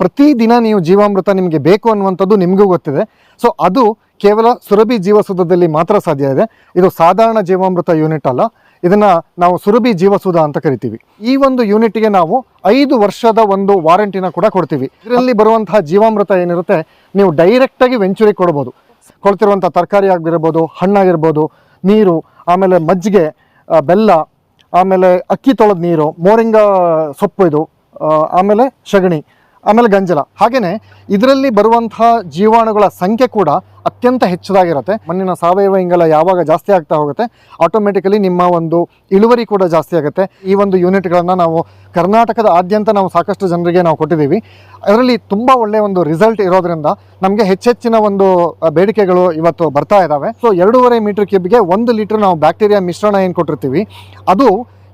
ಪ್ರತಿದಿನ ನೀವು ಜೀವಾಮೃತ ನಿಮಗೆ ಬೇಕು ಅನ್ನುವಂಥದ್ದು ನಿಮಗೂ ಗೊತ್ತಿದೆ. ಸೊ ಅದು ಕೇವಲ ಸುರಭಿ ಜೀವಸುಧದಲ್ಲಿ ಮಾತ್ರ ಸಾಧ್ಯ ಇದೆ. ಇದು ಸಾಧಾರಣ ಜೀವಾಮೃತ ಯೂನಿಟ್ ಅಲ್ಲ. ಇದನ್ನ ನಾವು ಸುರಭಿ ಜೀವಸುಧ ಅಂತ ಕರಿತೀವಿ. ಈ ಒಂದು ಯೂನಿಟ್ಗೆ ನಾವು ಐದು ವರ್ಷದ ಒಂದು ವಾರಂಟಿನ ಕೂಡ ಕೊಡ್ತೀವಿ. ಇದರಲ್ಲಿ ಬರುವಂತಹ ಜೀವಾಮೃತ ಏನಿರುತ್ತೆ, ನೀವು ಡೈರೆಕ್ಟಾಗಿ ವೆಂಚುರಿ ಕೊಡ್ಬೋದು. ಕೊಳ್ತಿರುವಂಥ ತರಕಾರಿ ಆಗಿರ್ಬೋದು ಹಣ್ಣಾಗಿರ್ಬೋದು ನೀರು, ಆಮೇಲೆ ಮಜ್ಜಿಗೆ ಬೆಲ್ಲ, ಆಮೇಲೆ ಅಕ್ಕಿ ತೊಳೆದ ನೀರು, ಮೋರಿಂಗ ಸೊಪ್ಪು ಇದು ಆಮೇಲೆ ಸಗಣಿ. ಆಮೇಲೆ ಗಂಜಲ. ಹಾಗೆಯೇ ಇದರಲ್ಲಿ ಬರುವಂತಹ ಜೀವಾಣುಗಳ ಸಂಖ್ಯೆ ಕೂಡ ಅತ್ಯಂತ ಹೆಚ್ಚದಾಗಿರುತ್ತೆ. ಮಣ್ಣಿನ ಸಾವಯವ ಇಂಗಾಲ ಯಾವಾಗ ಜಾಸ್ತಿ ಆಗ್ತಾ ಹೋಗುತ್ತೆ ಆಟೋಮೆಟಿಕಲಿ ನಿಮ್ಮ ಒಂದು ಇಳುವರಿ ಕೂಡ ಜಾಸ್ತಿ ಆಗುತ್ತೆ. ಈ ಒಂದು ಯೂನಿಟ್ಗಳನ್ನು ನಾವು ಕರ್ನಾಟಕದ ಆದ್ಯಂತ ನಾವು ಸಾಕಷ್ಟು ಜನರಿಗೆ ನಾವು ಕೊಟ್ಟಿದ್ದೀವಿ. ಅದರಲ್ಲಿ ತುಂಬ ಒಳ್ಳೆಯ ಒಂದು ರಿಸಲ್ಟ್ ಇರೋದ್ರಿಂದ ನಮಗೆ ಹೆಚ್ಚೆಚ್ಚಿನ ಒಂದು ಬೇಡಿಕೆಗಳು ಇವತ್ತು ಬರ್ತಾ ಇದ್ದಾವೆ ಸೊ ಎರಡೂವರೆ ಮೀಟರ್ ಕ್ಯೂಬ್ಗೆ ಒಂದು ಲೀಟರ್ ನಾವು ಬ್ಯಾಕ್ಟೀರಿಯಾ ಮಿಶ್ರಣ ಏನು ಕೊಟ್ಟಿರ್ತೀವಿ, ಅದು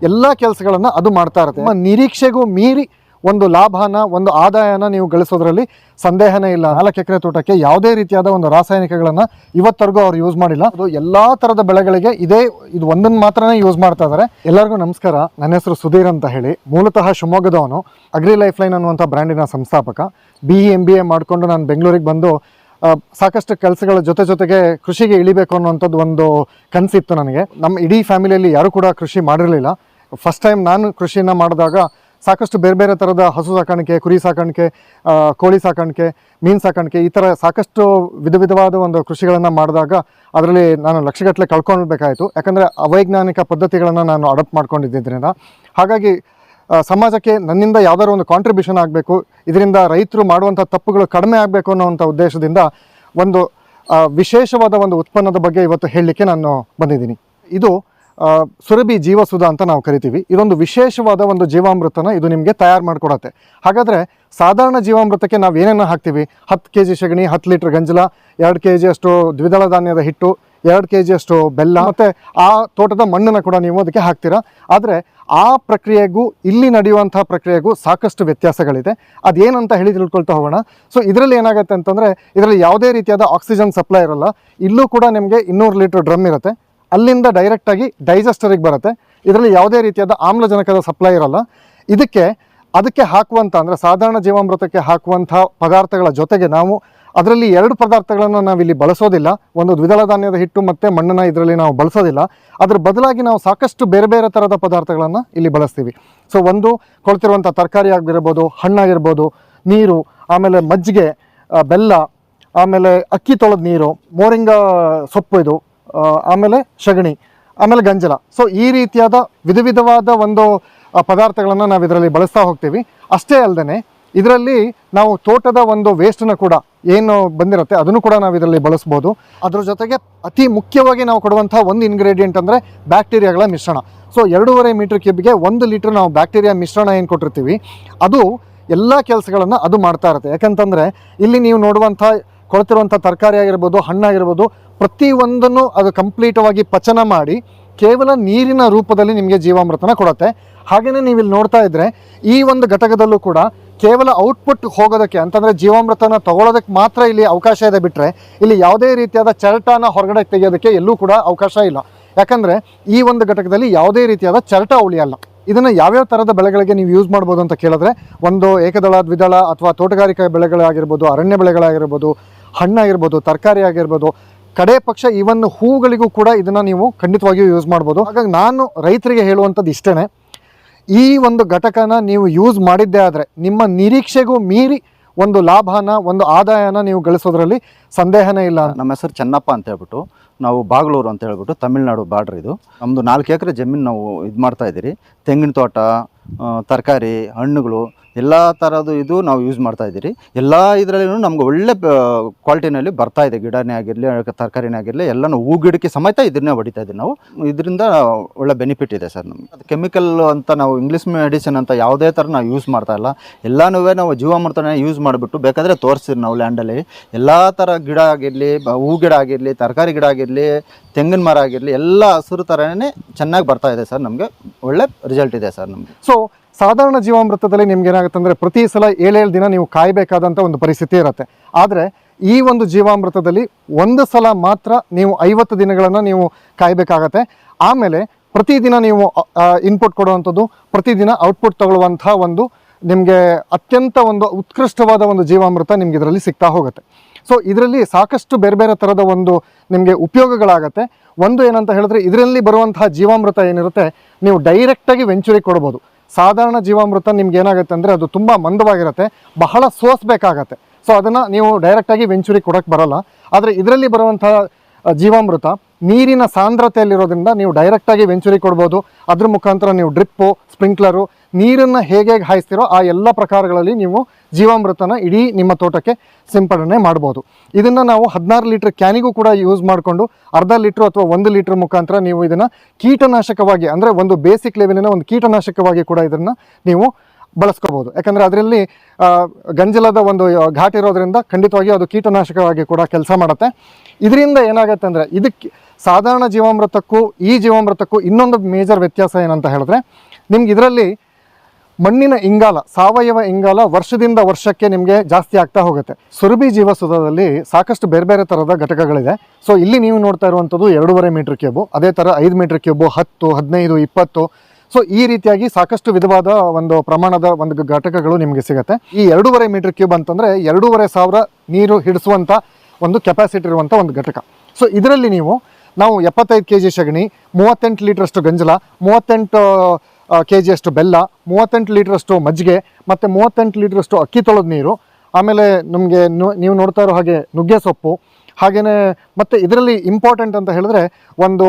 ಎಲ್ಲ ಕೆಲಸಗಳನ್ನು ಅದು ಮಾಡ್ತಾ ಇರುತ್ತೆ. ನಿಮ್ಮ ನಿರೀಕ್ಷೆಗೂ ಮೀರಿ ಒಂದು ಲಾಭನ, ಒಂದು ಆದಾಯನ ನೀವು ಗಳಿಸೋದ್ರಲ್ಲಿ ಸಂದೇಹನೇ ಇಲ್ಲ. ನಾಲ್ಕು ಎಕರೆ ತೋಟಕ್ಕೆ ಯಾವುದೇ ರೀತಿಯಾದ ಒಂದು ರಾಸಾಯನಿಕಗಳನ್ನು ಇವತ್ತರೆಗೂ ಅವ್ರು ಯೂಸ್ ಮಾಡಿಲ್ಲ. ಅದು ಎಲ್ಲಾ ಥರದ ಬೆಳೆಗಳಿಗೆ ಇದೇ, ಇದು ಒಂದನ್ನು ಮಾತ್ರನೇ ಯೂಸ್ ಮಾಡ್ತಾ ಇದ್ದಾರೆ ಎಲ್ಲರಿಗೂ ನಮಸ್ಕಾರ. ನನ್ನ ಹೆಸರು ಸುಧೀರ್ ಅಂತ ಹೇಳಿ. ಮೂಲತಃ ಶಿವಮೊಗ್ಗದವನು ಅಗ್ರಿ ಲೈಫ್ ಲೈನ್ ಅನ್ನುವಂಥ ಬ್ರ್ಯಾಂಡಿನ ಸಂಸ್ಥಾಪಕ. B E M B A ಮಾಡಿಕೊಂಡು ನಾನು ಬೆಂಗಳೂರಿಗೆ ಬಂದು ಸಾಕಷ್ಟು ಕೆಲಸಗಳ ಜೊತೆ ಜೊತೆಗೆ ಕೃಷಿಗೆ ಇಳಿಬೇಕು ಅನ್ನುವಂಥದ್ದು ಒಂದು ಕನಸಿತ್ತು ನನಗೆ. ನಮ್ಮ ಇಡೀ ಫ್ಯಾಮಿಲಿಯಲ್ಲಿ ಯಾರೂ ಕೂಡ ಕೃಷಿ ಮಾಡಿರಲಿಲ್ಲ. ಫಸ್ಟ್ ಟೈಮ್ ನಾನು ಕೃಷಿನ ಮಾಡಿದಾಗ ಸಾಕಷ್ಟು ಬೇರೆ ಬೇರೆ ಥರದ ಹಸು ಸಾಕಾಣಿಕೆ, ಕುರಿ ಸಾಕಾಣಿಕೆ ಕೋಳಿ ಸಾಕಾಣಿಕೆ, ಮೀನು ಸಾಕಾಣಿಕೆ ಈ ಥರ ಸಾಕಷ್ಟು ವಿಧ ವಿಧವಾದ ಒಂದು ಕೃಷಿಗಳನ್ನು ಮಾಡಿದಾಗ ಅದರಲ್ಲಿ ನಾನು ಲಕ್ಷಗಟ್ಟಲೆ ಕಳ್ಕೊಳ್ಬೇಕಾಯಿತು ಯಾಕಂದರೆ ಅವೈಜ್ಞಾನಿಕ ಪದ್ಧತಿಗಳನ್ನು ನಾನು ಅಡಾಪ್ಟ್ ಮಾಡ್ಕೊಂಡಿದ್ದರಿಂದ ಹಾಗಾಗಿ ಸಮಾಜಕ್ಕೆ ನನ್ನಿಂದ ಯಾವ್ದಾದ್ರು ಒಂದು ಕಾಂಟ್ರಿಬ್ಯೂಷನ್ ಆಗಬೇಕು, ಇದರಿಂದ ರೈತರು ಮಾಡುವಂಥ ತಪ್ಪುಗಳು ಕಡಿಮೆ ಆಗಬೇಕು ಅನ್ನೋವಂಥ ಉದ್ದೇಶದಿಂದ ಒಂದು ವಿಶೇಷವಾದ ಒಂದು ಉತ್ಪನ್ನದ ಬಗ್ಗೆ ಇವತ್ತು ಹೇಳಲಿಕ್ಕೆ ನಾನು ಬಂದಿದ್ದೀನಿ. ಇದು ಸುರಭಿ ಜೀವಸುಧ ಅಂತ ನಾವು ಕರಿತೀವಿ. ಇದೊಂದು ವಿಶೇಷವಾದ ಒಂದು ಜೀವಾಮೃತನ ಇದು ನಿಮಗೆ ತಯಾರು ಮಾಡಿಕೊಡತ್ತೆ. ಹಾಗಾದರೆ ಸಾಧಾರಣ ಜೀವಾಮೃತಕ್ಕೆ ನಾವು ಏನೇನು ಹಾಕ್ತೀವಿ? ಹತ್ತು ಕೆ ಜಿ ಸಗಣಿ, ಹತ್ತು ಲೀಟ್ರ್ ಗಂಜಲ, ಎರಡು ಕೆ ಜಿಯಷ್ಟು ದ್ವಿದಳ ಧಾನ್ಯದ ಹಿಟ್ಟು, ಎರಡು ಕೆ ಜಿಯಷ್ಟು ಬೆಲ್ಲ ಮತ್ತು ಆ ತೋಟದ ಮಣ್ಣನ್ನು ಕೂಡ ನೀವು ಅದಕ್ಕೆ ಹಾಕ್ತೀರಾ? ಆದರೆ ಆ ಪ್ರಕ್ರಿಯೆಗೂ ಇಲ್ಲಿ ನಡೆಯುವಂಥ ಪ್ರಕ್ರಿಯೆಗೂ ಸಾಕಷ್ಟು ವ್ಯತ್ಯಾಸಗಳಿದೆ. ಅದೇನಂತ ಹೇಳಿ ತಿಳ್ಕೊಳ್ತಾ ಹೋಗೋಣ. ಸೊ ಇದರಲ್ಲಿ ಏನಾಗುತ್ತೆ ಅಂತಂದರೆ, ಇದರಲ್ಲಿ ಯಾವುದೇ ರೀತಿಯಾದ ಆಕ್ಸಿಜನ್ ಸಪ್ಲೈ ಇರಲ್ಲ. ಇಲ್ಲೂ ಕೂಡ ನಿಮಗೆ ಇನ್ನೂರು ಲೀಟ್ರ್ ಡ್ರಮ್ ಇರುತ್ತೆ. ಅಲ್ಲಿಂದ ಡೈರೆಕ್ಟಾಗಿ ಡೈಜೆಸ್ಟರಿಗೆ ಬರುತ್ತೆ. ಇದರಲ್ಲಿ ಯಾವುದೇ ರೀತಿಯಾದ ಆಮ್ಲಜನಕದ ಸಪ್ಲೈ ಇರಲ್ಲ. ಇದಕ್ಕೆ, ಅದಕ್ಕೆ ಹಾಕುವಂಥ ಅಂದರೆ ಸಾಧಾರಣ ಜೀವಾಮೃತಕ್ಕೆ ಹಾಕುವಂಥ ಪದಾರ್ಥಗಳ ಜೊತೆಗೆ ನಾವು ಅದರಲ್ಲಿ ಎರಡು ಪದಾರ್ಥಗಳನ್ನು ನಾವಿಲ್ಲಿ ಬಳಸೋದಿಲ್ಲ. ಒಂದು ದ್ವಿದಳ ಧಾನ್ಯದ ಹಿಟ್ಟು ಮತ್ತು ಮಣ್ಣನ್ನು ಇದರಲ್ಲಿ ನಾವು ಬಳಸೋದಿಲ್ಲ. ಅದ್ರ ಬದಲಾಗಿ ನಾವು ಸಾಕಷ್ಟು ಬೇರೆ ಬೇರೆ ಥರದ ಪದಾರ್ಥಗಳನ್ನು ಇಲ್ಲಿ ಬಳಸ್ತೀವಿ. ಸೊ ಒಂದು ಕೊಳ್ತಿರುವಂಥ ತರಕಾರಿ ಆಗಿರ್ಬೋದು ಹಣ್ಣಾಗಿರ್ಬೋದು ನೀರು, ಆಮೇಲೆ ಮಜ್ಜಿಗೆ ಬೆಲ್ಲ, ಆಮೇಲೆ ಅಕ್ಕಿ ತೊಳೆದ ನೀರು, ಮೋರಿಂಗ ಸೊಪ್ಪು ಇದು ಆಮೇಲೆ ಸಗಣಿ, ಆಮೇಲೆ ಗಂಜಲ. ಸೊ ಈ ರೀತಿಯಾದ ವಿಧ ವಿಧವಾದ ಒಂದು ಪದಾರ್ಥಗಳನ್ನು ನಾವು ಇದರಲ್ಲಿ ಬಳಸ್ತಾ ಹೋಗ್ತೀವಿ. ಅಷ್ಟೇ ಅಲ್ಲದೆ ಇದರಲ್ಲಿ ನಾವು ತೋಟದ ಒಂದು ವೇಸ್ಟನ್ನು ಕೂಡ ಏನು ಬಂದಿರುತ್ತೆ ಅದನ್ನು ಕೂಡ ನಾವು ಇದರಲ್ಲಿ ಬಳಸ್ಬೋದು. ಅದರ ಜೊತೆಗೆ ಅತಿ ಮುಖ್ಯವಾಗಿ ನಾವು ಕೊಡುವಂಥ ಒಂದು ಇಂಗ್ರೀಡಿಯೆಂಟ್ ಅಂದರೆ ಬ್ಯಾಕ್ಟೀರಿಯಾಗಳ ಮಿಶ್ರಣ. ಸೊ ಎರಡೂವರೆ ಮೀಟರ್ ಕ್ಯೂಬ್ಗೆ ಒಂದು ಲೀಟ್ರ್ ನಾವು ಬ್ಯಾಕ್ಟೀರಿಯಾ ಮಿಶ್ರಣ ಏನು ಕೊಟ್ಟಿರ್ತೀವಿ, ಅದು ಎಲ್ಲ ಕೆಲಸಗಳನ್ನು ಅದು ಮಾಡ್ತಾ ಇರುತ್ತೆ. ಯಾಕಂತಂದರೆ, ಇಲ್ಲಿ ನೀವು ನೋಡುವಂಥ ಕೊಳ್ತಿರುವಂಥ ತರಕಾರಿ ಆಗಿರ್ಬೋದು ಹಣ್ಣಾಗಿರ್ಬೋದು ಪ್ರತಿಯೊಂದನ್ನು ಅದು ಕಂಪ್ಲೀಟವಾಗಿ ಪಚನ ಮಾಡಿ ಕೇವಲ ನೀರಿನ ರೂಪದಲ್ಲಿ ನಿಮಗೆ ಜೀವಾಮೃತನ ಕೊಡುತ್ತೆ. ಹಾಗೆಯೇ ನೀವು ಇಲ್ಲಿ ನೋಡ್ತಾ ಇದ್ದರೆ ಈ ಒಂದು ಘಟಕದಲ್ಲೂ ಕೂಡ ಕೇವಲ ಔಟ್ಪುಟ್ ಹೋಗೋದಕ್ಕೆ ಅಂತಂದರೆ ಜೀವಾಮೃತನ ತಗೊಳ್ಳೋದಕ್ಕೆ ಮಾತ್ರ ಇಲ್ಲಿ ಅವಕಾಶ ಇದೆ ಬಿಟ್ಟರೆ ಇಲ್ಲಿ ಯಾವುದೇ ರೀತಿಯಾದ ಚರಟಾನ ಹೊರಗಡೆ ತೆಗೆಯೋದಕ್ಕೆ ಎಲ್ಲೂ ಕೂಡ ಅವಕಾಶ ಇಲ್ಲ. ಯಾಕಂದರೆ ಈ ಒಂದು ಘಟಕದಲ್ಲಿ ಯಾವುದೇ ರೀತಿಯಾದ ಚರಟ ಉಳಿಯಲ್ಲ ಇದನ್ನು ಯಾವ್ಯಾವ ಥರದ ಬೆಳೆಗಳಿಗೆ ನೀವು ಯೂಸ್ ಮಾಡ್ಬೋದು ಅಂತ ಕೇಳಿದ್ರೆ ಒಂದು ಏಕದಳ, ದ್ವಿದಳ ಅಥವಾ ತೋಟಗಾರಿಕಾ ಬೆಳೆಗಳಾಗಿರ್ಬೋದು, ಅರಣ್ಯ ಬೆಳೆಗಳಾಗಿರ್ಬೋದು, ಹಣ್ಣಾಗಿರ್ಬೋದು, ತರಕಾರಿ ಆಗಿರ್ಬೋದು ಕಡೆ ಪಕ್ಷ ಈವನ್ ಹೂಗಳಿಗೂ ಕೂಡ ಇದನ್ನು ನೀವು ಖಂಡಿತವಾಗಿಯೂ ಯೂಸ್ ಮಾಡ್ಬೋದು. ಹಾಗಾಗಿ ನಾನು ರೈತರಿಗೆ ಹೇಳುವಂಥದ್ದು ಇಷ್ಟೇ ಈ ಒಂದು ಘಟಕನ ನೀವು ಯೂಸ್ ಮಾಡಿದ್ದೇ ಆದರೆ ನಿಮ್ಮ ನಿರೀಕ್ಷೆಗೂ ಮೀರಿ ಒಂದು ಲಾಭನ, ಒಂದು ಆದಾಯನ ನೀವು ಗಳಿಸೋದ್ರಲ್ಲಿ ಸಂದೇಹನೇ ಇಲ್ಲ ನಮ್ಮ ಹೆಸರು ಚೆನ್ನಪ್ಪ ಅಂತ ಹೇಳ್ಬಿಟ್ಟು ನಾವು ಬಾಗ್ಲೂರು ಅಂತ ಹೇಳ್ಬಿಟ್ಟು ತಮಿಳ್ನಾಡು ಬಾರ್ಡ್ರ್ ಇದು. ನಮ್ಮದು ನಾಲ್ಕು ಎಕರೆ ಜಮೀನು ನಾವು ಇದು ಮಾಡ್ತಾ ಇದ್ದೀರಿ. ತೆಂಗಿನ ತೋಟ ತರಕಾರಿ, ಹಣ್ಣುಗಳು ಎಲ್ಲ ಥರದ್ದು ಇದು ನಾವು ಯೂಸ್ ಮಾಡ್ತಾ ಇದ್ದೀರಿ. ಎಲ್ಲ ಇದರಲ್ಲೂ ನಮ್ಗೆ ಒಳ್ಳೆ ಕ್ವಾಲಿಟಿನಲ್ಲಿ ಬರ್ತಾ ಇದೆ. ಗಿಡನೇ ಆಗಿರಲಿ ತರಕಾರಿನೇ ಆಗಿರಲಿ, ಎಲ್ಲನೂ ಹೂ ಗಿಡಕ್ಕೆ ಸಮೇತ ಇದನ್ನೇ ಹೊಡಿತಾ ಇದ್ದೀವಿ ನಾವು. ಇದರಿಂದ ಒಳ್ಳೆ ಬೆನಿಫಿಟ್ ಇದೆ ಸರ್ ನಮಗೆ. ಅದು ಕೆಮಿಕಲ್ ಅಂತ ನಾವು ಇಂಗ್ಲೀಷ್ ಮೆಡಿಸಿನ್ ಅಂತ ಯಾವುದೇ ಥರ ನಾವು ಯೂಸ್ ಮಾಡ್ತಾ ಇಲ್ಲ. ಎಲ್ಲನೂ ನಾವು ಜೀವಾಮೃತನೇ ಯೂಸ್ ಮಾಡಿಬಿಟ್ಟು ಬೇಕಾದರೆ ತೋರಿಸ್ತೀವಿ ನಾವು ಲ್ಯಾಂಡಲ್ಲಿ ಎಲ್ಲ ಥರ ಗಿಡ ಆಗಿರಲಿ ಹೂ ಗಿಡ ಆಗಿರಲಿ, ತರಕಾರಿ ಗಿಡ ಆಗಿರಲಿ, ತೆಂಗಿನ ಮರ ಆಗಿರಲಿ, ಎಲ್ಲ ಹಸಿರು ಥರನೇ ಚೆನ್ನಾಗಿ ಬರ್ತಾ ಇದೆ ಸರ್ ನಮಗೆ. ಒಳ್ಳೆ ರಿಸಲ್ಟ್ ಇದೆ ಸರ್ ನಮಗೆ. ಸೊ ಸಾಧಾರಣ ಜೀವಾಮೃತದಲ್ಲಿ ನಿಮ್ಗೆ ಏನಾಗುತ್ತೆ ಅಂದರೆ ಪ್ರತಿ ಸಲ ಏಳೇಳು ದಿನ ನೀವು ಕಾಯಬೇಕಾದಂಥ ಒಂದು ಪರಿಸ್ಥಿತಿ ಇರುತ್ತೆ. ಆದರೆ ಈ ಒಂದು ಜೀವಾಮೃತದಲ್ಲಿ ಒಂದು ಸಲ ಮಾತ್ರ ನೀವು ಐವತ್ತು ದಿನಗಳನ್ನು ನೀವು ಕಾಯಬೇಕಾಗತ್ತೆ. ಆಮೇಲೆ ಪ್ರತಿದಿನ ನೀವು ಇನ್ಪುಟ್ ಕೊಡುವಂಥದ್ದು ಪ್ರತಿದಿನ ಔಟ್ಪುಟ್ ತಗೊಳ್ಳುವಂಥ ಒಂದು ನಿಮಗೆ ಅತ್ಯಂತ ಒಂದು ಉತ್ಕೃಷ್ಟವಾದ ಒಂದು ಜೀವಾಮೃತ ನಿಮ್ಗೆ ಇದರಲ್ಲಿ ಸಿಗ್ತಾ ಹೋಗುತ್ತೆ. ಸೊ ಇದರಲ್ಲಿ ಸಾಕಷ್ಟು ಬೇರೆ ಬೇರೆ ಥರದ ಒಂದು ನಿಮಗೆ ಉಪಯೋಗಗಳಾಗತ್ತೆ. ಒಂದು ಏನಂತ ಹೇಳಿದ್ರೆ ಇದರಲ್ಲಿ ಬರುವಂತಹ ಜೀವಾಮೃತ ಏನಿರುತ್ತೆ, ನೀವು ಡೈರೆಕ್ಟಾಗಿ ವೆಂಚುರಿ ಕೊಡ್ಬೋದು. ಸಾಧಾರಣ ಜೀವಾಮೃತ ನಿಮ್ಗೆ ಏನಾಗುತ್ತೆ ಅಂದರೆ ಅದು ತುಂಬ ಮಂದವಾಗಿರುತ್ತೆ, ಬಹಳ ಸೋಸ್ಬೇಕಾಗತ್ತೆ. ಸೊ ಅದನ್ನು ನೀವು ಡೈರೆಕ್ಟಾಗಿ ವೆಂಚುರಿ ಕೊಡೋಕ್ಕೆ ಬರಲ್ಲ. ಆದರೆ ಇದರಲ್ಲಿ ಬರುವಂಥ ಜೀವಾಮೃತ, ನೀರಿನ ಸಾಂದ್ರತೆಯಲ್ಲಿರೋದ್ರಿಂದ ನೀವು ಡೈರೆಕ್ಟಾಗಿ ವೆಂಚುರಿ ಕೊಡ್ಬೋದು. ಅದ್ರ ಮುಖಾಂತರ ನೀವು ಡ್ರಿಪ್ಪು ಸ್ಪ್ರಿಂಕ್ಲರು ನೀರನ್ನು ಹೇಗೆ ಹೇಗೆ ಹಾಯಿಸ್ತೀರೋ ಆ ಎಲ್ಲ ಪ್ರಕಾರಗಳಲ್ಲಿ ನೀವು ಜೀವಾಮೃತನ ಇಡೀ ನಿಮ್ಮ ತೋಟಕ್ಕೆ ಸಿಂಪಡಣೆ ಮಾಡ್ಬೋದು. ಇದನ್ನು ನಾವು ಹದಿನಾರು ಲೀಟ್ರ್ ಕ್ಯಾನಿಗೂ ಕೂಡ ಯೂಸ್ ಮಾಡಿಕೊಂಡು ಅರ್ಧ ಲೀಟ್ರ್ ಅಥವಾ ಒಂದು ಲೀಟ್ರ್ ಮುಖಾಂತರ ನೀವು ಇದನ್ನು ಕೀಟನಾಶಕವಾಗಿ ಅಂದರೆ ಒಂದು ಬೇಸಿಕ್ ಲೆವೆಲಿನ ಒಂದು ಕೀಟನಾಶಕವಾಗಿ ಕೂಡ ಇದನ್ನು ನೀವು ಬಳಸ್ಕೋಬೋದು. ಯಾಕಂದರೆ ಅದರಲ್ಲಿ ಗಂಜಲದ ಒಂದು ಘಾಟ್ ಇರೋದ್ರಿಂದ ಖಂಡಿತವಾಗಿ ಅದು ಕೀಟನಾಶಕವಾಗಿ ಕೂಡ ಕೆಲಸ ಮಾಡುತ್ತೆ. ಇದರಿಂದ ಏನಾಗುತ್ತೆ ಅಂದರೆ ಇದಕ್ಕೆ ಸಾಧಾರಣ ಜೀವಾಮೃತಕ್ಕೂ ಈ ಜೀವಾಮೃತಕ್ಕೂ ಇನ್ನೊಂದು ಮೇಜರ್ ವ್ಯತ್ಯಾಸ ಏನಂತ ಹೇಳಿದ್ರೆ ನಿಮ್ಗೆ ಇದರಲ್ಲಿ ಮಣ್ಣಿನ ಇಂಗಾಲ, ಸಾವಯವ ಇಂಗಾಲ ವರ್ಷದಿಂದ ವರ್ಷಕ್ಕೆ ನಿಮಗೆ ಜಾಸ್ತಿ ಆಗ್ತಾ ಹೋಗುತ್ತೆ. ಸುರಭಿ ಜೀವಸುಧದಲ್ಲಿ ಸಾಕಷ್ಟು ಬೇರೆ ಬೇರೆ ಥರದ ಘಟಕಗಳಿದೆ. ಸೊ ಇಲ್ಲಿ ನೀವು ನೋಡ್ತಾ ಇರುವಂಥದ್ದು ಎರಡೂವರೆ ಮೀಟರ್ ಕ್ಯೂಬು, ಅದೇ ಥರ ಐದು ಮೀಟರ್ ಕ್ಯೂಬ್, ಹತ್ತು, ಹದಿನೈದು, ಇಪ್ಪತ್ತು. ಸೊ ಈ ರೀತಿಯಾಗಿ ಸಾಕಷ್ಟು ವಿಧವಾದ ಒಂದು ಪ್ರಮಾಣದ ಒಂದು ಘಟಕಗಳು ನಿಮಗೆ ಸಿಗುತ್ತೆ. ಈ ಎರಡೂವರೆ ಮೀಟರ್ ಕ್ಯೂಬ್ ಅಂತಂದರೆ ಎರಡೂವರೆ ಸಾವಿರ ನೀರು ಹಿಡಿಸುವಂಥ ಒಂದು ಕೆಪಾಸಿಟಿ ಇರುವಂಥ ಒಂದು ಘಟಕ. ಸೊ ಇದರಲ್ಲಿ ನೀವು ನಾವು ಎಪ್ಪತ್ತೈದು ಕೆ ಜಿ ಸಗಣಿ, ಮೂವತ್ತೆಂಟು ಲೀಟ್ರಷ್ಟು ಗಂಜಲ, ಮೂವತ್ತೆಂಟು ಕೆ ಜಿಯಷ್ಟು ಬೆಲ್ಲ, ಮೂವತ್ತೆಂಟು ಲೀಟ್ರಷ್ಟು ಮಜ್ಜಿಗೆ, ಮತ್ತು ಮೂವತ್ತೆಂಟು ಲೀಟ್ರಷ್ಟು ಅಕ್ಕಿ ತೊಳೆದ ನೀರು, ಆಮೇಲೆ ನಮಗೆ ನೀವು ನೋಡ್ತಾ ಇರೋ ಹಾಗೆ ನುಗ್ಗೆ ಸೊಪ್ಪು ಹಾಗೆಯೇ ಮತ್ತು ಇದರಲ್ಲಿ ಇಂಪಾರ್ಟೆಂಟ್ ಅಂತ ಹೇಳಿದ್ರೆ ಒಂದು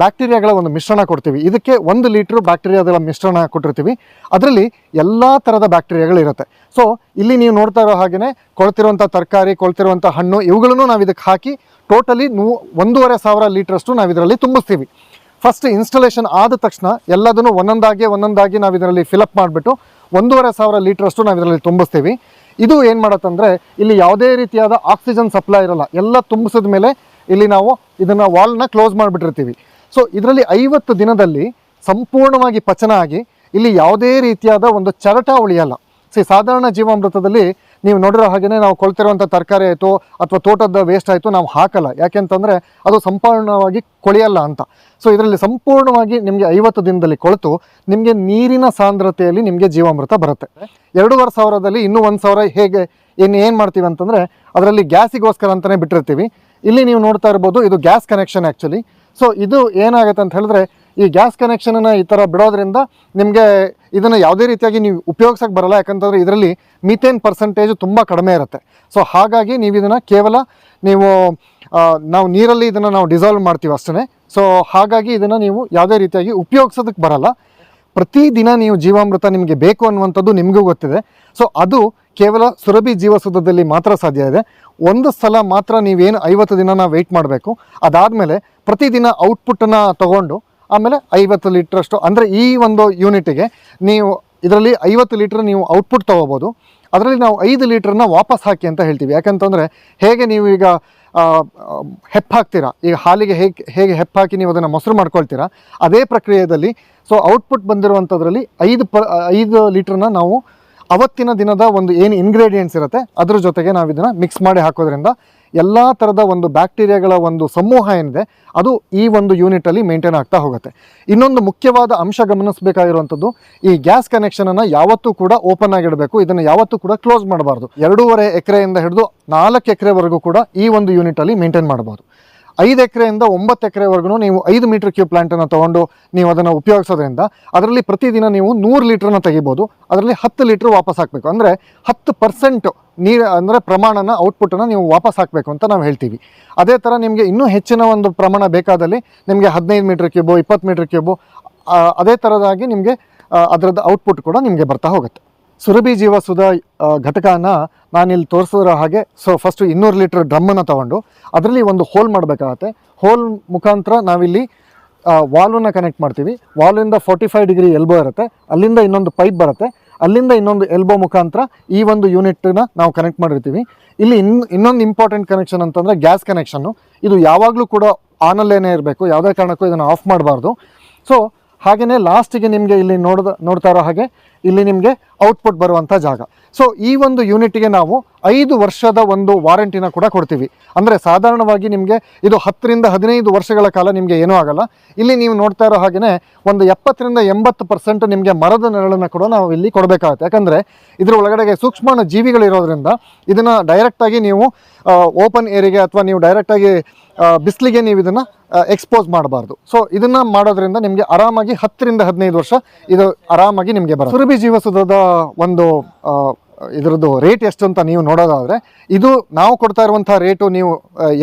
ಬ್ಯಾಕ್ಟೀರಿಯಾಗಳ ಒಂದು ಮಿಶ್ರಣ ಕೊಡ್ತೀವಿ. ಇದಕ್ಕೆ ಒಂದು ಲೀಟ್ರ್ ಬ್ಯಾಕ್ಟೀರಿಯಾಗಳ ಮಿಶ್ರಣ ಕೊಟ್ಟಿರ್ತೀವಿ. ಅದರಲ್ಲಿ ಎಲ್ಲ ಥರದ ಬ್ಯಾಕ್ಟೀರಿಯಾಗಳಿರುತ್ತೆ ಸೊ ಇಲ್ಲಿ ನೀವು ನೋಡ್ತಾ ಇರೋ ಹಾಗೆಯೇ ಕೊಳ್ತಿರುವಂಥ ತರಕಾರಿ, ಕೊಳ್ತಿರುವಂಥ ಹಣ್ಣು, ಇವುಗಳನ್ನು ನಾವು ಇದಕ್ಕೆ ಹಾಕಿ ಟೋಟಲಿ ನೂ, ಒಂದೂವರೆ ಸಾವಿರ ಲೀಟ್ರಷ್ಟು ನಾವು ಇದರಲ್ಲಿ ತುಂಬಿಸ್ತೀವಿ. ಫಸ್ಟ್ ಇನ್ಸ್ಟಾಲೇಷನ್ ಆದ ತಕ್ಷಣ ಎಲ್ಲದನ್ನು ಒಂದೊಂದಾಗಿ ಒಂದೊಂದಾಗಿ ನಾವು ಇದರಲ್ಲಿ ಫಿಲಪ್ ಮಾಡಿಬಿಟ್ಟು ಒಂದೂವರೆ ಸಾವಿರ ಲೀಟ್ರಷ್ಟು ನಾವು ಇದರಲ್ಲಿ ತುಂಬಿಸ್ತೀವಿ. ಇದು ಏನು ಮಾಡತ್ತಂದರೆ ಇಲ್ಲಿ ಯಾವುದೇ ರೀತಿಯಾದ ಆಕ್ಸಿಜನ್ ಸಪ್ಲೈ ಇರಲ್ಲ. ಎಲ್ಲ ತುಂಬಿಸಿದ ಮೇಲೆ ಇಲ್ಲಿ ನಾವು ಇದನ್ನು ವಾಲ್ನ ಕ್ಲೋಸ್ ಮಾಡಿಬಿಟ್ಟಿರ್ತೀವಿ. ಸೊ ಇದರಲ್ಲಿ ಐವತ್ತು ದಿನದಲ್ಲಿ ಸಂಪೂರ್ಣವಾಗಿ ಪಚನ ಆಗಿ ಇಲ್ಲಿ ಯಾವುದೇ ರೀತಿಯಾದ ಒಂದು ಚರಟ ಉಳಿಯಲ್ಲ. ಸಿ ಸಾಧಾರಣ ಜೀವಾಮೃತದಲ್ಲಿ ನೀವು ನೋಡಿರೋ ಹಾಗೆಯೇ ನಾವು ಕೊಳ್ತಿರುವಂಥ ತರಕಾರಿ ಆಯಿತು ಅಥವಾ ತೋಟದ ವೇಸ್ಟ್ ಆಯಿತು ನಾವು ಹಾಕಲ್ಲ. ಯಾಕೆಂತಂದರೆ ಅದು ಸಂಪೂರ್ಣವಾಗಿ ಕೊಳೆಯಲ್ಲ ಅಂತ. ಸೊ ಇದರಲ್ಲಿ ಸಂಪೂರ್ಣವಾಗಿ ನಿಮಗೆ ಐವತ್ತು ದಿನದಲ್ಲಿ ಕೊಳೆತು, ನಿಮಗೆ ನೀರಿನ ಸಾಂದ್ರತೆಯಲ್ಲಿ ನಿಮಗೆ ಜೀವಾಮೃತ ಬರುತ್ತೆ. ಎರಡೂವರೆ ಸಾವಿರದಲ್ಲಿ ಇನ್ನೂ ಒಂದು ಸಾವಿರ ಹೇಗೆ, ಇನ್ನು ಏನು ಮಾಡ್ತೀವಿ ಅಂತಂದರೆ ಅದರಲ್ಲಿ ಗ್ಯಾಸಿಗೋಸ್ಕರ ಅಂತಲೇ ಬಿಟ್ಟಿರ್ತೀವಿ. ಇಲ್ಲಿ ನೀವು ನೋಡ್ತಾ ಇರ್ಬೋದು ಇದು ಗ್ಯಾಸ್ ಕನೆಕ್ಷನ್ ಆ್ಯಕ್ಚುಲಿ ಸೊ ಇದು ಏನಾಗುತ್ತೆ ಅಂತ ಹೇಳಿದ್ರೆ ಈ ಗ್ಯಾಸ್ ಕನೆಕ್ಷನನ್ನು ಈ ಥರ ಬಿಡೋದ್ರಿಂದ ನಿಮಗೆ ಇದನ್ನು ಯಾವುದೇ ರೀತಿಯಾಗಿ ನೀವು ಉಪಯೋಗಿಸೋಕೆ ಬರಲ್ಲ. ಯಾಕಂತಂದರೆ ಇದರಲ್ಲಿ ಮಿಥೇನ್ ಪರ್ಸೆಂಟೇಜು ತುಂಬ ಕಡಿಮೆ ಇರುತ್ತೆ. ಸೊ ಹಾಗಾಗಿ ನೀವು ಇದನ್ನು ಕೇವಲ ನೀವು ನಾವು ನೀರಲ್ಲಿ ಇದನ್ನು ನಾವು ಡಿಸಾಲ್ವ್ ಮಾಡ್ತೀವಿ ಅಷ್ಟೇ ಸೊ ಹಾಗಾಗಿ ಇದನ್ನು ನೀವು ಯಾವುದೇ ರೀತಿಯಾಗಿ ಉಪಯೋಗಿಸೋದಕ್ಕೆ ಬರಲ್ಲ. ಪ್ರತಿದಿನ ನೀವು ಜೀವಾಮೃತ ನಿಮಗೆ ಬೇಕು ಅನ್ನುವಂಥದ್ದು ನಿಮಗೂ ಗೊತ್ತಿದೆ. ಸೊ ಅದು ಕೇವಲ ಸುರಭಿ ಜೀವಸುದ್ದದಲ್ಲಿ ಮಾತ್ರ ಸಾಧ್ಯ ಇದೆ. ಒಂದು ಸಲ ಮಾತ್ರ ನೀವೇನು ಐವತ್ತು ದಿನನ ವೆಯ್ಟ್ ಮಾಡಬೇಕು. ಅದಾದಮೇಲೆ ಪ್ರತಿದಿನ ಔಟ್ಪುಟ್ಟನ್ನು ತಗೊಂಡು ಆಮೇಲೆ ಐವತ್ತು ಲೀಟ್ರಷ್ಟು ಅಂದರೆ ಈ ಒಂದು ಯೂನಿಟಿಗೆ ನೀವು ಇದರಲ್ಲಿ ಐವತ್ತು ಲೀಟ್ರ್ ನೀವು ಔಟ್ಪುಟ್ ತೊಗೋಬೋದು. ಅದರಲ್ಲಿ ನಾವು ಐದು ಲೀಟ್ರನ್ನ ವಾಪಸ್ ಹಾಕಿ ಅಂತ ಹೇಳ್ತೀವಿ. ಯಾಕಂತಂದರೆ ಹೇಗೆ ನೀವು ಈಗ ಆ, ಆ, ಹೆಪ್ಪು ಹಾಕ್ತೀರಾ? ಈಗ ಹಾಲಿಗೆ ಹೇಗೆ ಹೇಗೆ ಹೆಪ್ಪಾಕಿ ನೀವು ಅದನ್ನು ಮೊಸರು ಮಾಡ್ಕೊಳ್ತೀರಾ? ಅದೇ ಪ್ರಕ್ರಿಯೆಯಲ್ಲಿ ಸೊ ಔಟ್ಪುಟ್ ಬಂದಿರುವಂಥದ್ರಲ್ಲಿ ಐದು ಪ ಐದು ಲೀಟ್ರನ್ನ ನಾವು ಅವತ್ತಿನ ದಿನದ ಒಂದು ಏನು ಇಂಗ್ರೀಡಿಯೆಂಟ್ಸ್ ಇರುತ್ತೆ ಅದ್ರ ಜೊತೆಗೆ ನಾವು ಇದನ್ನು ಮಿಕ್ಸ್ ಮಾಡಿ ಹಾಕೋದ್ರಿಂದ ಎಲ್ಲ ಥರದ ಒಂದು ಬ್ಯಾಕ್ಟೀರಿಯಾಗಳ ಒಂದು ಸಮೂಹ ಏನಿದೆ, ಅದು ಈ ಒಂದು ಯೂನಿಟಲ್ಲಿ ಮೇಂಟೈನ್ ಆಗ್ತಾ ಹೋಗುತ್ತೆ. ಇನ್ನೊಂದು ಮುಖ್ಯವಾದ ಅಂಶ ಗಮನಿಸಬೇಕಾಗಿರುವಂಥದ್ದು, ಈ ಗ್ಯಾಸ್ ಕನೆಕ್ಷನನ್ನು ಯಾವತ್ತೂ ಕೂಡ ಓಪನ್ ಆಗಿಡಬೇಕು, ಇದನ್ನು ಯಾವತ್ತೂ ಕೂಡ ಕ್ಲೋಸ್ ಮಾಡಬಾರ್ದು. ಎರಡೂವರೆ ಎಕರೆಯಿಂದ ಹಿಡಿದು ನಾಲ್ಕು ಎಕರೆವರೆಗೂ ಕೂಡ ಈ ಒಂದು ಯೂನಿಟಲ್ಲಿ ಮೇಂಟೈನ್ ಮಾಡಬಹುದು. ಐದು ಎಕರೆಯಿಂದ ಒಂಬತ್ತು ಎಕರೆವರೆಗೂ ನೀವು ಐದು ಮೀಟರ್ ಕ್ಯೂಬ್ ಪ್ಲಾಂಟನ್ನು ತೊಗೊಂಡು ನೀವು ಅದನ್ನು ಉಪಯೋಗಿಸೋದ್ರಿಂದ ಅದರಲ್ಲಿ ಪ್ರತಿದಿನ ನೀವು ನೂರು ಲೀಟ್ರನ್ನ ತೆಗಿಬೋದು. ಅದರಲ್ಲಿ ಹತ್ತು ಲೀಟ್ರ್ ವಾಪಸ್ ಹಾಕಬೇಕು. ಅಂದರೆ ಹತ್ತು ಪರ್ಸೆಂಟ್ ನೀರು, ಅಂದರೆ ಪ್ರಮಾಣನ ಔಟ್ಪುಟ್ಟನ್ನು ನೀವು ವಾಪಸ್ ಹಾಕಬೇಕು ಅಂತ ನಾವು ಹೇಳ್ತೀವಿ. ಅದೇ ಥರ ನಿಮಗೆ ಇನ್ನೂ ಹೆಚ್ಚಿನ ಒಂದು ಪ್ರಮಾಣ ಬೇಕಾದಲ್ಲಿ ನಿಮಗೆ ಹದಿನೈದು ಮೀಟ್ರ್ ಕ್ಯೂಬು, ಇಪ್ಪತ್ತು ಮೀಟ್ರ್ ಕ್ಯೂಬು ಅದೇ ಥರದಾಗಿ ನಿಮಗೆ ಅದರದ್ದು ಔಟ್ಪುಟ್ ಕೂಡ ನಿಮಗೆ ಬರ್ತಾ ಹೋಗುತ್ತೆ. ಸುರಭಿ ಜೀವಸುಧ ಘಟಕನ ನಾನಿಲ್ಲಿ ತೋರಿಸಿರೋ ಹಾಗೆ ಸೊ ಫಸ್ಟು ಇನ್ನೂರು ಲೀಟ್ರ್ ಡ್ರಮ್ಮನ್ನು ತಗೊಂಡು, ಅದರಲ್ಲಿ ಒಂದು ಹೋಲ್ ಮಾಡಬೇಕಾಗತ್ತೆ. ಹೋಲ್ ಮುಖಾಂತರ ನಾವಿಲ್ಲಿ ವಾಲ್ವನ್ನ ಕನೆಕ್ಟ್ ಮಾಡ್ತೀವಿ. ವಾಲಿಂದ ಫೋರ್ಟಿ ಫೈವ್ ಡಿಗ್ರಿ ಎಲ್ಬೋ ಇರುತ್ತೆ. ಅಲ್ಲಿಂದ ಇನ್ನೊಂದು ಪೈಪ್ ಬರುತ್ತೆ. ಅಲ್ಲಿಂದ ಇನ್ನೊಂದು ಎಲ್ಬೋ ಮುಖಾಂತರ ಈ ಒಂದು ಯೂನಿಟ್ನ ನಾವು ಕನೆಕ್ಟ್ ಮಾಡಿರ್ತೀವಿ. ಇಲ್ಲಿ ಇನ್, ಇನ್ನೊಂದು ಇಂಪಾರ್ಟೆಂಟ್ ಕನೆಕ್ಷನ್ ಅಂತಂದರೆ ಗ್ಯಾಸ್ ಕನೆಕ್ಷನ್ನು ಇದು ಯಾವಾಗಲೂ ಕೂಡ ಆನಲ್ಲೇನೇ ಇರಬೇಕು. ಯಾವುದೇ ಕಾರಣಕ್ಕೂ ಇದನ್ನು ಆಫ್ ಮಾಡಬಾರ್ದು. ಸೊ ಹಾಗೆಯೇ ಲಾಸ್ಟಿಗೆ ನಿಮಗೆ ಇಲ್ಲಿ ನೋಡ್ದ, ನೋಡ್ತಾ ಇರೋ ಹಾಗೆ ಇಲ್ಲಿ ನಿಮಗೆ ಔಟ್ಪುಟ್ ಬರುವಂಥ ಜಾಗ. ಸೊ ಈ ಒಂದು ಯೂನಿಟ್ಗೆ ನಾವು ಐದು ವರ್ಷದ ಒಂದು ವಾರಂಟಿನ ಕೂಡ ಕೊಡ್ತೀವಿ. ಅಂದರೆ ಸಾಧಾರಣವಾಗಿ ನಿಮಗೆ ಇದು ಹತ್ತರಿಂದ ಹದಿನೈದು ವರ್ಷಗಳ ಕಾಲ ನಿಮಗೆ ಏನೂ ಆಗಲ್ಲ. ಇಲ್ಲಿ ನೀವು ನೋಡ್ತಾ ಇರೋ ಹಾಗೆಯೇ ಒಂದು ಎಪ್ಪತ್ತರಿಂದ ಎಂಬತ್ತು ಪರ್ಸೆಂಟ್ ನಿಮಗೆ ಮರದ ನೆರಳನ್ನು ಕೂಡ ನಾವು ಇಲ್ಲಿ ಕೊಡಬೇಕಾಗುತ್ತೆ. ಯಾಕಂದರೆ ಇದರ ಒಳಗಡೆಗೆ ಸೂಕ್ಷ್ಮಾಣು ಜೀವಿಗಳಿರೋದ್ರಿಂದ ಇದನ್ನು ಡೈರೆಕ್ಟಾಗಿ ನೀವು ಓಪನ್ ಏರಿಗೆ ಅಥವಾ ನೀವು ಡೈರೆಕ್ಟಾಗಿ ಬಿಸಿಲಿಗೆ ನೀವು ಇದನ್ನು ಎಕ್ಸ್ಪೋಸ್ ಮಾಡಬಾರ್ದು. ಸೊ ಇದನ್ನು ಮಾಡೋದ್ರಿಂದ ನಿಮಗೆ ಆರಾಮಾಗಿ ಹತ್ತರಿಂದ ಹದಿನೈದು ವರ್ಷ ಇದು ಆರಾಮಾಗಿ ನಿಮಗೆ ಬರುತ್ತೆ. ಸುರಭಿ ಜೀವಸುಧದ ಒಂದು ಇದರದ್ದು ರೇಟ್ ಎಷ್ಟು ಅಂತ ನೀವು ನೋಡೋದಾದರೆ, ಇದು ನಾವು ಕೊಡ್ತಾ ಇರುವಂಥ ರೇಟು ನೀವು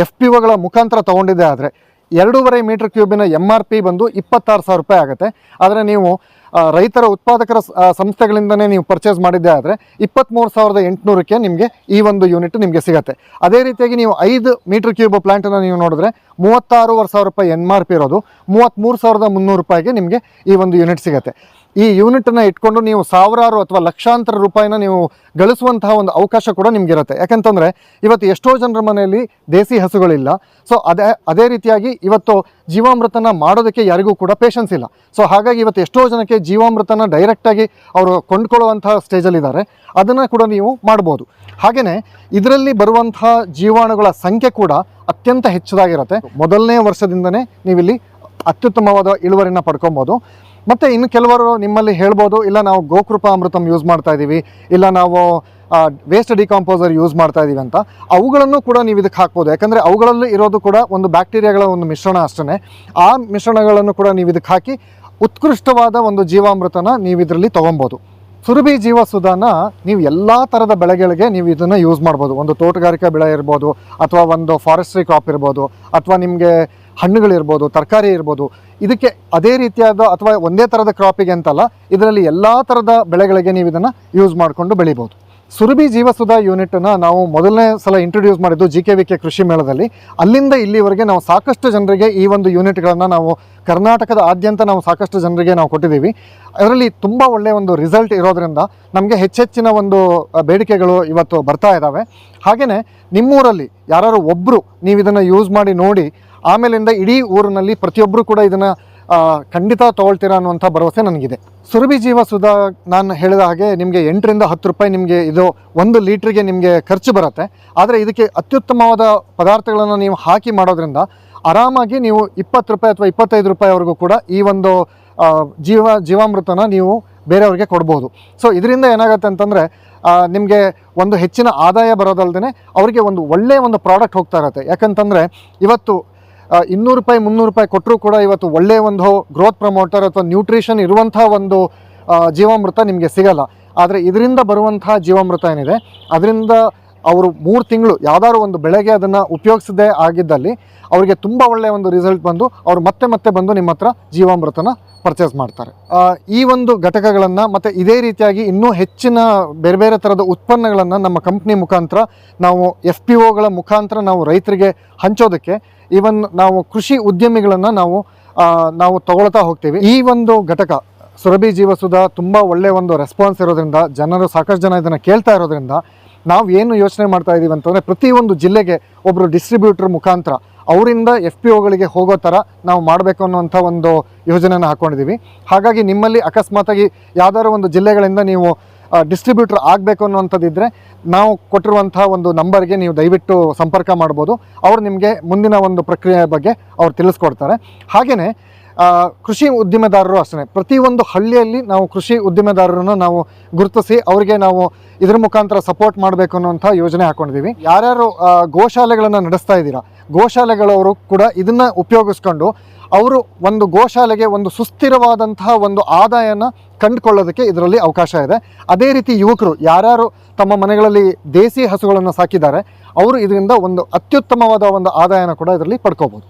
ಎಫ್ ಪಿ ಒಗಳ ಮುಖಾಂತರ ತೊಗೊಂಡಿದ್ದೆ ಆದರೆ, ಎರಡೂವರೆ ಮೀಟರ್ ಕ್ಯೂಬಿನ ಎಂ ಆರ್ ಪಿ ಬಂದು ಇಪ್ಪತ್ತಾರು ಸಾವಿರ ರೂಪಾಯಿ ಆಗುತ್ತೆ. ಆದರೆ ನೀವು ರೈತರ ಉತ್ಪಾದಕರ ಸಂಸ್ಥೆಗಳಿಂದನೇ ನೀವು ಪರ್ಚೇಸ್ ಮಾಡಿದ್ದೆ ಆದರೆ ಇಪ್ಪತ್ತ್ಮೂರು ಸಾವಿರದ ಎಂಟುನೂರಕ್ಕೆ ನಿಮಗೆ ಈ ಒಂದು ಯೂನಿಟ್ ನಿಮಗೆ ಸಿಗುತ್ತೆ. ಅದೇ ರೀತಿಯಾಗಿ ನೀವು ಐದು ಮೀಟರ್ ಕ್ಯೂಬ್ ಪ್ಲ್ಯಾಂಟನ್ನು ನೀವು ನೋಡಿದ್ರೆ, ಮೂವತ್ತಾರೂವರೆ ಸಾವಿರ ರೂಪಾಯಿ ಎಂ ಆರ್ ಪಿ ಇರೋದು ಮೂವತ್ತ್ಮೂರು ಸಾವಿರದ ಮುನ್ನೂರು ರೂಪಾಯಿಗೆ ನಿಮಗೆ ಈ ಒಂದು ಯೂನಿಟ್ ಸಿಗುತ್ತೆ. ಈ ಯೂನಿಟನ್ನು ಇಟ್ಕೊಂಡು ನೀವು ಸಾವಿರಾರು ಅಥವಾ ಲಕ್ಷಾಂತರ ರೂಪಾಯಿನ ನೀವು ಗಳಿಸುವಂತಹ ಒಂದು ಅವಕಾಶ ಕೂಡ ನಿಮಗಿರುತ್ತೆ. ಯಾಕಂತಂದರೆ ಇವತ್ತು ಎಷ್ಟೋ ಜನರ ಮನೆಯಲ್ಲಿ ದೇಸಿ ಹಸುಗಳಿಲ್ಲ. ಸೊ ಅದೇ ಅದೇ ರೀತಿಯಾಗಿ ಇವತ್ತು ಜೀವಾಮೃತನ ಮಾಡೋದಕ್ಕೆ ಯಾರಿಗೂ ಕೂಡ ಪೇಷನ್ಸ್ ಇಲ್ಲ. ಸೊ ಹಾಗಾಗಿ ಇವತ್ತು ಎಷ್ಟೋ ಜನಕ್ಕೆ ಜೀವಾಮೃತನ ಡೈರೆಕ್ಟಾಗಿ ಅವರು ಕೊಂಡ್ಕೊಳ್ಳುವಂತಹ ಸ್ಟೇಜಲ್ಲಿದ್ದಾರೆ ಅದನ್ನು ಕೂಡ ನೀವು ಮಾಡ್ಬೋದು. ಹಾಗೆಯೇ ಇದರಲ್ಲಿ ಬರುವಂತಹ ಜೀವಾಣುಗಳ ಸಂಖ್ಯೆ ಕೂಡ ಅತ್ಯಂತ ಹೆಚ್ಚದಾಗಿರುತ್ತೆ. ಮೊದಲನೇ ವರ್ಷದಿಂದನೇ ನೀವಿಲ್ಲಿ ಅತ್ಯುತ್ತಮವಾದ ಇಳುವರಿನ ಪಡ್ಕೊಬೋದು. ಮತ್ತು ಇನ್ನು ಕೆಲವರು ನಿಮ್ಮಲ್ಲಿ ಹೇಳ್ಬೋದು, ಇಲ್ಲ ನಾವು ಗೋಕೃಪ ಅಮೃತಂ ಯೂಸ್ ಮಾಡ್ತಾ ಇದ್ದೀವಿ ಇಲ್ಲ ನಾವು ವೇಸ್ಟ್ ಡಿಕಾಂಪೋಸರ್ ಯೂಸ್ ಮಾಡ್ತಾ ಇದ್ದೀವಿ ಅಂತ, ಅವುಗಳನ್ನು ಕೂಡ ನೀವು ಇದಕ್ಕೆ ಹಾಕ್ಬೋದು. ಯಾಕಂದರೆ ಅವುಗಳಲ್ಲಿ ಇರೋದು ಕೂಡ ಒಂದು ಬ್ಯಾಕ್ಟೀರಿಯಾಗಳ ಒಂದು ಮಿಶ್ರಣ ಅಷ್ಟೇ ಆ ಮಿಶ್ರಣಗಳನ್ನು ಕೂಡ ನೀವು ಇದಕ್ಕೆ ಹಾಕಿ ಉತ್ಕೃಷ್ಟವಾದ ಒಂದು ಜೀವಾಮೃತನ ನೀವು ಇದರಲ್ಲಿ ತೊಗೊಬೋದು ಸುರಭಿ ಜೀವಸುಧಾನ ನೀವು ಎಲ್ಲ ಥರದ ಬೆಳೆಗಳಿಗೆ ನೀವು ಇದನ್ನು ಯೂಸ್ ಮಾಡ್ಬೋದು. ಒಂದು ತೋಟಗಾರಿಕಾ ಬೆಳೆ ಇರ್ಬೋದು, ಅಥವಾ ಒಂದು ಫಾರೆಸ್ಟ್ರಿ ಕ್ರಾಪ್ ಇರ್ಬೋದು, ಅಥವಾ ನಿಮಗೆ ಹಣ್ಣುಗಳಿರ್ಬೋದು, ತರಕಾರಿ ಇರ್ಬೋದು, ಇದಕ್ಕೆ ಅದೇ ರೀತಿಯಾದ ಅಥವಾ ಒಂದೇ ಥರದ ಕ್ರಾಪಿಗೆ ಅಂತಲ್ಲ, ಇದರಲ್ಲಿ ಎಲ್ಲ ಥರದ ಬೆಳೆಗಳಿಗೆ ನೀವು ಇದನ್ನು ಯೂಸ್ ಮಾಡಿಕೊಂಡು ಬೆಳಿಬೋದು. ಸುರಭಿ ಜೀವಸುಧಾ ಯೂನಿಟನ್ನು ನಾವು ಮೊದಲನೇ ಸಲ ಇಂಟ್ರೊಡ್ಯೂಸ್ ಮಾಡಿದ್ದು ಜಿ ಕೆ ವಿ ಕೆ ಕೃಷಿ ಮೇಳದಲ್ಲಿ. ಅಲ್ಲಿಂದ ಇಲ್ಲಿವರೆಗೆ ನಾವು ಸಾಕಷ್ಟು ಜನರಿಗೆ ಈ ಒಂದು ಯೂನಿಟ್ಗಳನ್ನು ನಾವು ಕರ್ನಾಟಕದ ಆದ್ಯಂತ ನಾವು ಸಾಕಷ್ಟು ಜನರಿಗೆ ನಾವು ಕೊಟ್ಟಿದ್ದೀವಿ. ಅದರಲ್ಲಿ ತುಂಬ ಒಳ್ಳೆಯ ಒಂದು ರಿಸಲ್ಟ್ ಇರೋದರಿಂದ ನಮಗೆ ಹೆಚ್ಚೆಚ್ಚಿನ ಒಂದು ಬೇಡಿಕೆಗಳು ಇವತ್ತು ಬರ್ತಾ ಇದ್ದಾವೆ ಹಾಗೆಯೇ ನಿಮ್ಮೂರಲ್ಲಿ ಯಾರು ಒಬ್ಬರು ನೀವು ಇದನ್ನು ಯೂಸ್ ಮಾಡಿ ನೋಡಿ ಆಮೇಲಿಂದ ಇಡೀ ಊರಿನಲ್ಲಿ ಪ್ರತಿಯೊಬ್ಬರು ಕೂಡ ಇದನ್ನು ಖಂಡಿತ ತೊಗೊಳ್ತೀರಾ ಅನ್ನುವಂಥ ಭರವಸೆ ನನಗಿದೆ. ಸುರಭಿ ಜೀವ ಸುಧಾ ನಾನು ಹೇಳಿದ ಹಾಗೆ ನಿಮಗೆ ಎಂಟರಿಂದ ಹತ್ತು ರೂಪಾಯಿ ನಿಮಗೆ ಇದು ಒಂದು ಲೀಟ್ರಿಗೆ ನಿಮಗೆ ಖರ್ಚು ಬರುತ್ತೆ. ಆದರೆ ಇದಕ್ಕೆ ಅತ್ಯುತ್ತಮವಾದ ಪದಾರ್ಥಗಳನ್ನು ನೀವು ಹಾಕಿ ಮಾಡೋದ್ರಿಂದ ಆರಾಮಾಗಿ ನೀವು ಇಪ್ಪತ್ತು ರೂಪಾಯಿ ಅಥವಾ ಇಪ್ಪತ್ತೈದು ರೂಪಾಯಿವರೆಗೂ ಕೂಡ ಈ ಒಂದು ಜೀವ, ಜೀವಾಮೃತನ ನೀವು ಬೇರೆಯವ್ರಿಗೆ ಕೊಡ್ಬೋದು. ಸೊ, ಇದರಿಂದ ಏನಾಗುತ್ತೆ ಅಂತಂದರೆ ನಿಮಗೆ ಒಂದು ಹೆಚ್ಚಿನ ಆದಾಯ ಬರೋದಲ್ದೇ ಅವರಿಗೆ ಒಂದು ಒಳ್ಳೆಯ ಒಂದು ಪ್ರಾಡಕ್ಟ್ ಹೋಗ್ತಾ ಇರುತ್ತೆ. ಯಾಕಂತಂದರೆ ಇವತ್ತು ಇನ್ನೂರು ರೂಪಾಯಿ, ಮುನ್ನೂರು ರೂಪಾಯಿ ಕೊಟ್ಟರೂ ಕೂಡ ಇವತ್ತು ಒಳ್ಳೆಯ ಒಂದು ಗ್ರೋತ್ ಪ್ರಮೋಟರ್ ಅಥವಾ ನ್ಯೂಟ್ರಿಷನ್ ಇರುವಂಥ ಒಂದು ಜೀವಾಮೃತ ನಿಮಗೆ ಸಿಗಲ್ಲ. ಆದರೆ ಇದರಿಂದ ಬರುವಂಥ ಜೀವಾಮೃತ ಏನಿದೆ? ಅದರಿಂದ ಅವರು ಮೂರು ತಿಂಗಳು ಯಾವ್ದಾದ್ರು ಒಂದು ಬೆಳೆಗೆ ಅದನ್ನು ಉಪಯೋಗಿಸದೇ ಆಗಿದ್ದಲ್ಲಿ ಅವರಿಗೆ ತುಂಬ ಒಳ್ಳೆಯ ಒಂದು ರಿಸಲ್ಟ್ ಬಂದು ಅವರು ಮತ್ತೆ ಮತ್ತೆ ಬಂದು ನಿಮ್ಮ ಹತ್ರ ಜೀವಾಮೃತನ ಪರ್ಚೇಸ್ ಮಾಡ್ತಾರೆ. ಈ ಒಂದು ಘಟಕಗಳನ್ನು ಮತ್ತು ಇದೇ ರೀತಿಯಾಗಿ ಇನ್ನೂ ಹೆಚ್ಚಿನ ಬೇರೆ ಬೇರೆ ಥರದ ಉತ್ಪನ್ನಗಳನ್ನು ನಮ್ಮ ಕಂಪ್ನಿ ಮುಖಾಂತರ ನಾವು ಎಫ್ ಪಿ ಓಗಳ ಮುಖಾಂತರ ನಾವು ರೈತರಿಗೆ ಹಂಚೋದಕ್ಕೆ ಈವನ್ ನಾವು ಕೃಷಿ ಉದ್ಯಮಿಗಳನ್ನು ನಾವು ನಾವು ತಗೊಳ್ತಾ ಹೋಗ್ತೀವಿ. ಈ ಒಂದು ಘಟಕ ಸುರಭಿ ಜೀವಸುಧ ತುಂಬ ಒಳ್ಳೆಯ ಒಂದು ರೆಸ್ಪಾನ್ಸ್ ಇರೋದ್ರಿಂದ, ಜನರು ಸಾಕಷ್ಟು ಜನ ಇದನ್ನು ಕೇಳ್ತಾ ಇರೋದ್ರಿಂದ ನಾವು ಏನು ಯೋಚನೆ ಮಾಡ್ತಾ ಇದ್ದೀವಿ ಅಂತಂದರೆ ಪ್ರತಿಯೊಂದು ಜಿಲ್ಲೆಗೆ ಒಬ್ಬರು ಡಿಸ್ಟ್ರಿಬ್ಯೂಟರ್ ಮುಖಾಂತರ ಅವರಿಂದ ಎಫ್ ಪಿ ಒಗಳಿಗೆ ಹೋಗೋ ಥರ ನಾವು ಮಾಡಬೇಕು ಅನ್ನುವಂಥ ಒಂದು ಯೋಜನೆಯನ್ನು ಹಾಕ್ಕೊಂಡಿದ್ದೀವಿ ಹಾಗಾಗಿ ನಿಮ್ಮಲ್ಲಿ ಅಕಸ್ಮಾತಾಗಿ ಯಾವ್ದಾದ್ರು ಒಂದು ಜಿಲ್ಲೆಗಳಿಂದ ನೀವು ಡಿಸ್ಟ್ರಿಬ್ಯೂಟರ್ ಆಗಬೇಕು ಅನ್ನುವಂಥದ್ದಿದ್ದರೆ ನಾವು ಕೊಟ್ಟಿರುವಂಥ ಒಂದು ನಂಬರ್ಗೆ ನೀವು ದಯವಿಟ್ಟು ಸಂಪರ್ಕ ಮಾಡ್ಬೋದು. ಅವರು ನಿಮಗೆ ಮುಂದಿನ ಒಂದು ಪ್ರಕ್ರಿಯೆ ಬಗ್ಗೆ ಅವ್ರು ತಿಳಿಸ್ಕೊಡ್ತಾರೆ. ಹಾಗೆಯೇ ಕೃಷಿ ಉದ್ದಿಮೆದಾರರು ಅಷ್ಟೇ ಪ್ರತಿಯೊಂದು ಹಳ್ಳಿಯಲ್ಲಿ ನಾವು ಕೃಷಿ ಉದ್ದಿಮೆದಾರರನ್ನು ನಾವು ಗುರುತಿಸಿ ಅವರಿಗೆ ನಾವು ಇದ್ರ ಮುಖಾಂತರ ಸಪೋರ್ಟ್ ಮಾಡಬೇಕು ಅನ್ನೋಂಥ ಯೋಜನೆ ಹಾಕೊಂಡಿದ್ದೀವಿ ಯಾರ್ಯಾರು ಗೋಶಾಲೆಗಳನ್ನು ನಡೆಸ್ತಾ ಇದ್ದೀರಾ ಗೋಶಾಲೆಗಳವರು ಕೂಡ ಇದನ್ನು ಉಪಯೋಗಿಸ್ಕೊಂಡು ಅವರು ಒಂದು ಗೋಶಾಲೆಗೆ ಒಂದು ಸುಸ್ಥಿರವಾದಂತಹ ಒಂದು ಆದಾಯನ ಕಂಡುಕೊಳ್ಳೋದಕ್ಕೆ ಇದರಲ್ಲಿ ಅವಕಾಶ ಇದೆ. ಅದೇ ರೀತಿ ಯುವಕರು ಯಾರ್ಯಾರು ತಮ್ಮ ಮನೆಗಳಲ್ಲಿ ದೇಸಿ ಹಸುಗಳನ್ನು ಸಾಕಿದ್ದಾರೆ ಅವರು ಇದರಿಂದ ಒಂದು ಅತ್ಯುತ್ತಮವಾದ ಒಂದು ಆದಾಯನ ಕೂಡ ಇದರಲ್ಲಿ ಪಡ್ಕೋಬೋದು.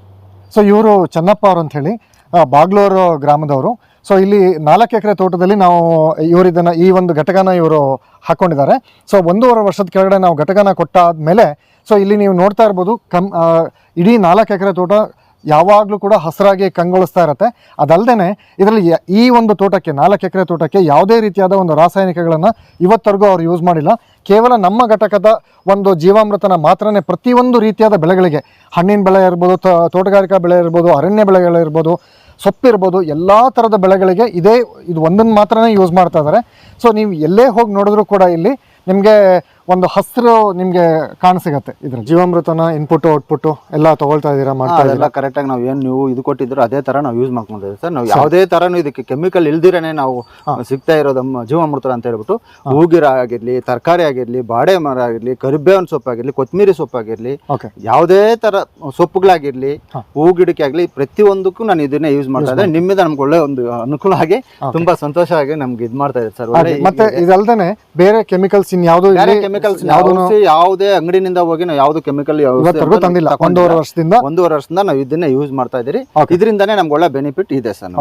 ಸೊ ಇವರು ಚೆನ್ನಪ್ಪ ಅವರು ಆ, ಬಾಗ್ಲೂರು ಗ್ರಾಮದವರು. ಸೊ ಇಲ್ಲಿ ನಾಲ್ಕು ಎಕರೆ ತೋಟದಲ್ಲಿ ನಾವು ಇವರು ಇದನ್ನು ಈ ಒಂದು ಘಟಕನ ಇವರು ಹಾಕ್ಕೊಂಡಿದ್ದಾರೆ ಸೊ ಒಂದೂವರೆ ವರ್ಷದ ಕೆಳಗಡೆ ನಾವು ಘಟಕನ ಕೊಟ್ಟಾದ್ಮೇಲೆ ಸೊ ಇಲ್ಲಿ ನೀವು ನೋಡ್ತಾ ಇರ್ಬೋದು, ಕಮ್ ಇಡೀ ನಾಲ್ಕು ಎಕರೆ ತೋಟ ಯಾವಾಗಲೂ ಕೂಡ ಹಸಿರಾಗಿ ಕಂಗೊಳಿಸ್ತಾ ಇರುತ್ತೆ. ಅದಲ್ಲದೆ ಇದರಲ್ಲಿ ಈ ಒಂದು ತೋಟಕ್ಕೆ, ನಾಲ್ಕು ಎಕರೆ ತೋಟಕ್ಕೆ ಯಾವುದೇ ರೀತಿಯಾದ ಒಂದು ರಾಸಾಯನಿಕಗಳನ್ನು ಇವತ್ತರೆಗೂ ಅವರು ಯೂಸ್ ಮಾಡಿಲ್ಲ. ಕೇವಲ ನಮ್ಮ ಘಟಕದ ಒಂದು ಜೀವಾಮೃತನ ಮಾತ್ರನೇ ಪ್ರತಿಯೊಂದು ರೀತಿಯಾದ ಬೆಳೆಗಳಿಗೆ, ಹಣ್ಣಿನ ಬೆಳೆ ಇರ್ಬೋದು ತೋಟಗಾರಿಕಾ ಬೆಳೆ ಇರ್ಬೋದು, ಅರಣ್ಯ ಬೆಳೆಗಳಿರ್ಬೋದು ಸೊಪ್ಪಿರ್ಬೋದು, ಎಲ್ಲ ಥರದ ಬೆಳೆಗಳಿಗೆ ಇದೇ, ಇದು ಒಂದನ್ನು ಮಾತ್ರನೇ ಯೂಸ್ ಮಾಡ್ತಾ ಇದ್ದಾರೆ ಸೊ ನೀವು ಎಲ್ಲೇ ಹೋಗಿ ನೋಡಿದ್ರೂ ಕೂಡ ಇಲ್ಲಿ ನಿಮಗೆ ಒಂದು ಹಸಿರು ನಿಮಗೆ ಕಾಣಸಿಗತ್ತೆ ಇದ್ರ ಜೀವಾಮೃತನ ಇನ್ಪುಟ್ ಔಟ್ಪುಟ್ ಎಲ್ಲ ತಗೊಳ್ತಾ ಇದ್ದೀರಾ ಮಾಡ್ತಾ ಕರೆಕ್ಟ್ ಅದೆಲ್ಲ ಕರೆಕ್ಟಾಗಿ ನಾವು ಏನು ನೀವು ಇದು ಕೊಟ್ಟಿದ್ರು ಅದೇ ತರ ನಾವು ಯೂಸ್ ಮಾಡ್ಕೊಂಡಿದ್ದೀವಿ ಸರ್. ನಾವು ಯಾವುದೇ ತರನು ಇದಕ್ಕೆ ಕೆಮಿಕಲ್ ಇಲ್ದಿರೇನೆ ನಾವು ಸಿಗ್ತಾ ಇರೋದು ಜೀವಾಮೃತ ಅಂತ ಹೇಳ್ಬಿಟ್ಟು ಹೂಗಿರ ಆಗಿರ್ಲಿ ತರಕಾರಿ ಆಗಿರ್ಲಿ ಬಾಡೆ ಮರ ಆಗಿರ್ಲಿ ಕರಿಬೇವನ್ ಸೊಪ್ಪು ಆಗಿರ್ಲಿ ಕೊತ್ತಂಬರಿ ಸೊಪ್ಪು ಆಗಿರ್ಲಿ ಯಾವುದೇ ತರ ಸೊಪ್ಪುಗಳಾಗಿರ್ಲಿ ಹಾ. ಗಿಡಕ್ಕೆ ಆಗ್ಲಿ ಪ್ರತಿಯೊಂದಕ್ಕೂ ನಾನು ಇದನ್ನೇ ಯೂಸ್ ಮಾಡ್ತಾ ಇದ್ದೆ. ನಿಮ್ಮಿಂದ ನಮ್ಗೆ ಒಳ್ಳೆ ಒಂದು ಅನುಕೂಲ ಆಗಿ ತುಂಬಾ ಸಂತೋಷ ಆಗಿ ನಮ್ಗೆ ಇದು ಮಾಡ್ತಾ ಇದೆ ಸರ್. ಮತ್ತೆ ಇದಲ್ದೇನೆ ಬೇರೆ ಕೆಮಿಕಲ್ಸ್ ಇನ್ ಯಾವ್ದು ಕೆಮಿಕಲ್ಸ್ ಯಾವುದೇ ಅಂಗಡಿನಿಂದ ಹೋಗಿ ನಾವು ಯಾವ್ದು ಕೆಮಿಕಲ್ ತಂದಿಲ್ಲ. ಒಂದೂವರೆ ವರ್ಷದಿಂದ ಒಂದೂವರೆ ವರ್ಷದಿಂದ ನಾವು ಇದನ್ನ ಯೂಸ್ ಮಾಡ್ತಾ Okay. ಇದರಿಂದಾನೇ ನಮ್ಗೆ ಒಳ್ಳೆ ಬೆನಿಫಿಟ್ ಇದೆ ಸರ್